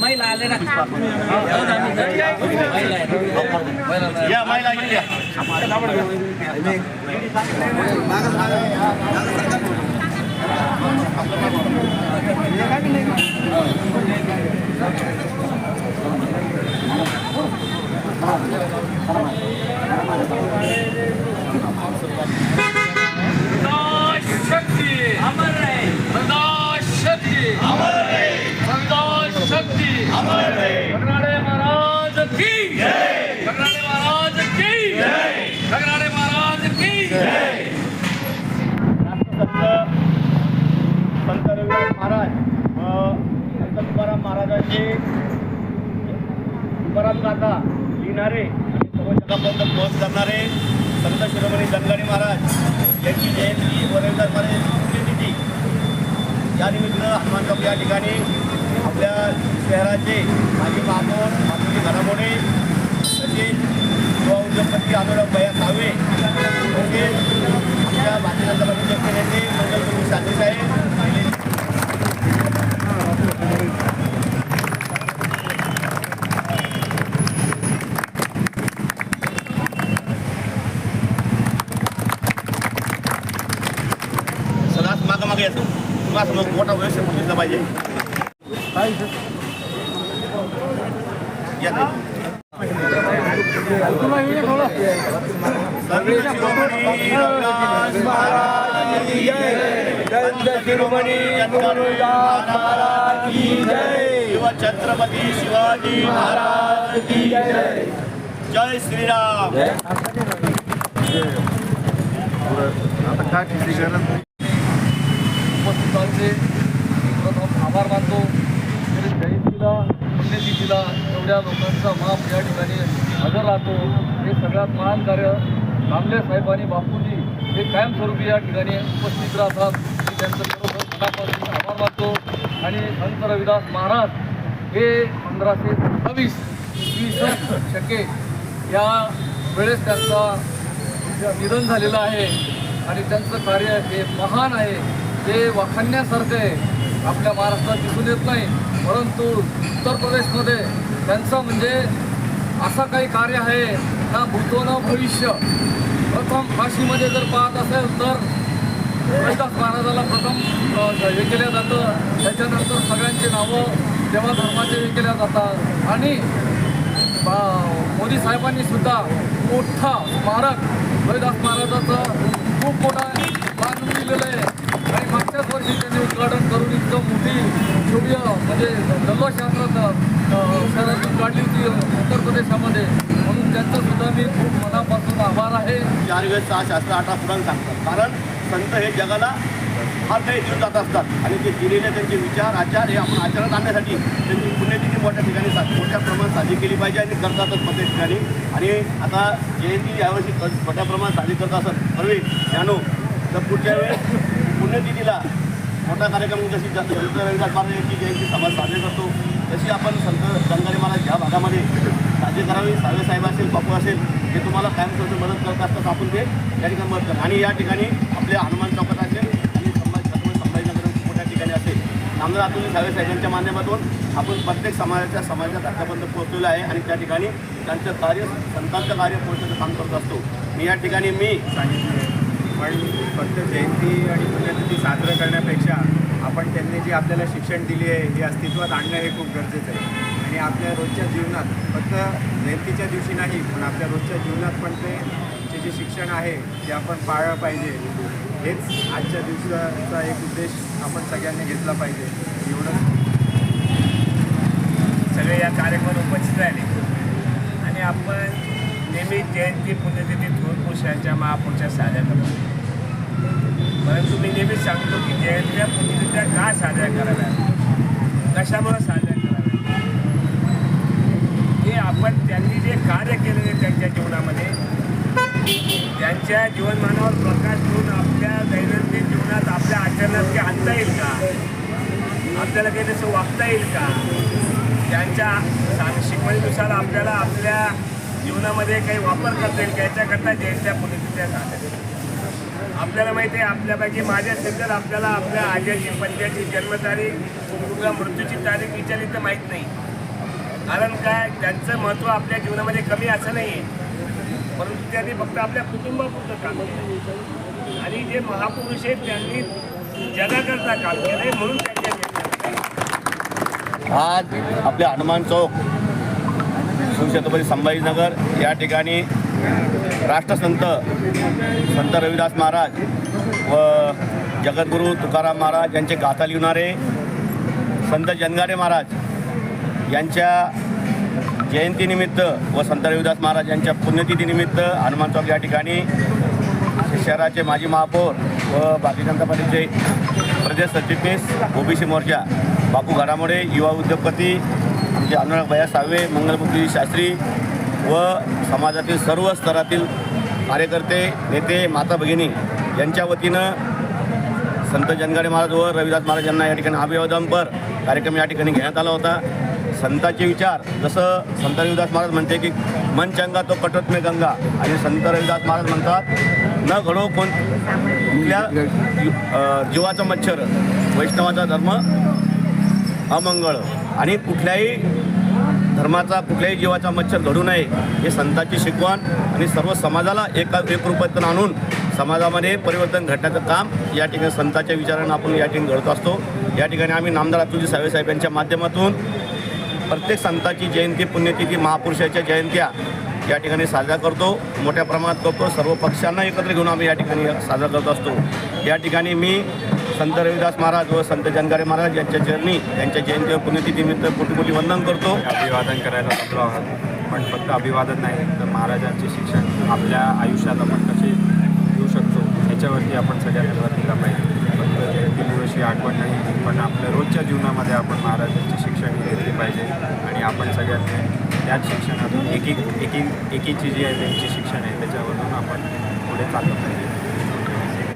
महिला आले ना महिला आहे. या महिला या शक्ती अमर रहे शक्ती अमर रहे महाराज की महाराज की महाराज की संत रविदास महाराज व संत तुकाराम महाराजांचे तुकाराम गाथा लिहिणारे आणि सर्व जगापर्यंत पोहोच करणारे संत शिरोमणी धनगारी महाराज यांची जयंती व रविदास महाराज पुण्यतिथी. या निमित्त हनुमान कप या ठिकाणी आपल्या शहराचे माजी महापौर मातुजी घडामोडे तसेच युवा उद्योगपती आनंदराव भया सावे तसेच आपल्या भारतीय जनता पक्षाचे नेते मंगलगुरू साधे साहेब मागे येतो. तुम्हाला मोठा व्यवस्थित दिसला पाहिजे. या महाराज जय. संत शिरोमणी जय. छत्रपती शिवाजी महाराज की जय जय श्रीराम उपस्थितांचे आभार मानतो जयंतीला पुण्यतिथीला एवढ्या लोकांचा माप या ठिकाणी हजर राहतो. हे सगळ्यात महान कार्य कांबळे साहेबांनी बापूंजी हे कायमस्वरूपी या ठिकाणी उपस्थित राहतात. त्यांचं बरोबर मनापासून आभार मानतो. आणि संत रविदास महाराज हे पंधराशे सत्तावीस वीस शके या वेळेस त्यांचा निधन झालेलं आहे. आणि त्यांचं कार्य हे महान आहे. ते वाखाणण्यासारखं आहे. आपल्या महाराष्ट्रात दिसून येत नाही. परंतु उत्तर प्रदेशमध्ये त्यांचं म्हणजे असं काही कार्य आहे ना भूतो ना भविष्य. प्रथम काशीमध्ये जर पाहत असेल तर हरिदास महाराजाला प्रथम हे केलं जातं. त्याच्यानंतर सगळ्यांची नावं देवा धर्माचे हे केल्या जातात. आणि बा- मोदी साहेबांनी सुद्धा मोठा स्मारक हरिदास महाराजाचं खूप मोठा मान दिलेलं आहे. मागच्याच वर्षी त्यांनी उद्घाटन करून इतकं मोठी शोभीय म्हणजे जल्लोष काढली होती उत्तर प्रदेशामध्ये. म्हणून त्यांचं सुद्धा मी खूप मनापासून आभार आहे. चार वेळेस सहा शास्त्र आठा पुराण सांगतात. कारण संत हे जगाला फार काही देऊन जात असतात. आणि ते दिलेले त्यांचे विचार आचार हे आपण आचरणात आणण्यासाठी त्यांची पुण्यतिथी मोठ्या ठिकाणी सा मोठ्या प्रमाणात साजरी केली पाहिजे आणि करतातच प्रत्येक ठिकाणी. आणि आता जयंती यावर्षी मोठ्या प्रमाणात साजरी करत असत. हरवे ज्ञानो तर पुढच्या वेळेस पुण्यतिथीला मोठा कार्यक्रम जशी ज- संत रविदास महाराज यांची जयंती समाज साजरी करतो. तशी आपण संत गंगारी महाराज ह्या भागामध्ये साजरी करावी. सावे साहेब असेल बापू असेल हे तुम्हाला कायमस्वरूपी मदत करत असतात. आपण ते या ठिकाणी मदत करा आणि या ठिकाणी आपल्या हनुमान चौकात असेल आणि संभाजी छत्रपती संभाजीनगर मोठ्या ठिकाणी असेल. नामदार अतुल सावे साहेबांच्या माध्यमातून आपण प्रत्येक समाजाच्या समाजाच्या घटकापर्यंत पोहोचलेलो आहे आणि त्या ठिकाणी त्यांचं कार्य संतांचं कार्य पोहोचण्याचं काम करत असतो. मी या ठिकाणी मी सांगितलं पण फक्त जयंती आणि पुण्यतिथी साजरं करण्यापेक्षा आपण त्यांनी जी आपल्याला शिक्षण दिली आहे हे अस्तित्वात आणणं हे खूप गरजेचं आहे. आणि आपल्या रोजच्या जीवनात फक्त जयंतीच्या दिवशी नाही पण आपल्या रोजच्या जीवनात पण ते जे जे शिक्षण आहे ते आपण पाळलं पाहिजे हेच आजच्या दिवसाचा एक उद्देश आपण सगळ्यांनी घेतला पाहिजे. एवढं सगळे या कार्यक्रमात उपस्थित राहिले. आणि आपण नेहमी जयंती पुण्यतिथी थोर पुरुषांच्या महापुरुषाच्या साजऱ्या करतो. परंतु मी नेहमीच सांगतो की जयंत्या पुण्यतिथ्या का साजऱ्या कराव्या कशामुळे साजऱ्या कराव्या हे आपण त्यांनी जे कार्य केलेले त्यांच्या जीवनामध्ये त्यांच्या जीवनमानावर प्रकाश ठेवून आपल्या दैनंदिन जीवनात आपल्या आचरणात ते आणता येईल का? आपल्याला काही तसं वागता येईल का? त्यांच्या सांग शिकवणीनुसार आपल्याला आपल्या जीवनामध्ये काही वापर करता येईल का? याच्याकरता जयंत्या पुण्यतिथ्या साजऱ्या आपल्याला माहिती आहे आपल्यापैकी माझ्या सध्या आपल्याला आपल्या आज्याची पंजाची जन्मतारीख किंवा मृत्यूची तारीख विचारली तर माहीत नाही. कारण काय त्यांचं महत्त्व आपल्या जीवनामध्ये कमी असं नाही आहे परंतु त्यांनी फक्त आपल्या कुटुंबापुरतं काम केलं. आणि जे महापुरुष आहेत त्यांनी जगाकरता काम केलं म्हणून त्यांच्या आज आपल्या हनुमान चौक शिवछत्रपती संभाजीनगर या ठिकाणी राष्ट्रसंत संत रविदास महाराज व जगद्गुरू तुकाराम महाराज यांचे गाथा लिहिणारे संत जनगारे महाराज यांच्या जयंतीनिमित्त व संत रविदास महाराज यांच्या पुण्यतिथीनिमित्त हनुमान चौक या ठिकाणी शहराचे माजी महापौर व भारतीय जनता पार्टीचे प्रदेश सरचिटणीस ओबीसी मोर्चा बापू घडामोडे युवा उद्योगपती आमचे अनुराग भैया सावे मंगलमूर्ती शास्त्री व समाजातील सर्व स्तरातील कार्यकर्ते नेते माता भगिनी यांच्या वतीनं संत जनगाडे महाराज व रविदास महाराज यांना या ठिकाणी अभिवादनपर कार्यक्रम या ठिकाणी घेण्यात आला होता. संतांचे विचार जसं संत रविदास महाराज म्हणते की मन चंगा तो कटत गंगा. आणि संत रविदास महाराज म्हणतात न घडो कोण कुठल्या जीवाचं मच्छर वैष्णवाचा धर्म अमंगळ. आणि कुठल्याही धर्माचा कुठल्याही जीवाचा मच्छर घडू नये हे संतांची शिकवण आणि सर्व समाजाला एका एकरूपातून आणून समाजामध्ये परिवर्तन घडण्याचं काम या ठिकाणी संतांच्या विचारानं आपण या ठिकाणी घडत असतो. या ठिकाणी आम्ही नामदार अतुलजी साहेब यांच्या माध्यमातून प्रत्येक संतांची जयंती पुण्यतिथी महापुरुषाच्या जयंत्या या ठिकाणी साजरा करतो. मोठ्या प्रमाणात करतो सर्व पक्षांना एकत्र घेऊन आम्ही या ठिकाणी साजरा करत असतो. या ठिकाणी मी संत रविदास महाराज व संत जनगारे महाराज यांच्या चरणी यांच्या जयंती व पुण्यतिथीनिमित्त कोटी कोटी वंदन करतो. अभिवादन करायला लागलो आहोत. पण फक्त अभिवादन नाही तर महाराजांचे शिक्षण आपल्या आयुष्यात आपण कसे देऊ शकतो याच्यावरती आपण सगळ्या निर्भर दिला पाहिजे. फक्त जयंती आठवण नाही पण आपल्या रोजच्या जीवनामध्ये आपण महाराजांचे शिक्षण हे घेतले पाहिजे. आणि आपण सगळ्यांनी त्याच एकी एकीची जी आहे त्यांची शिक्षण आहे त्याच्यावरून आपण पुढे चाललं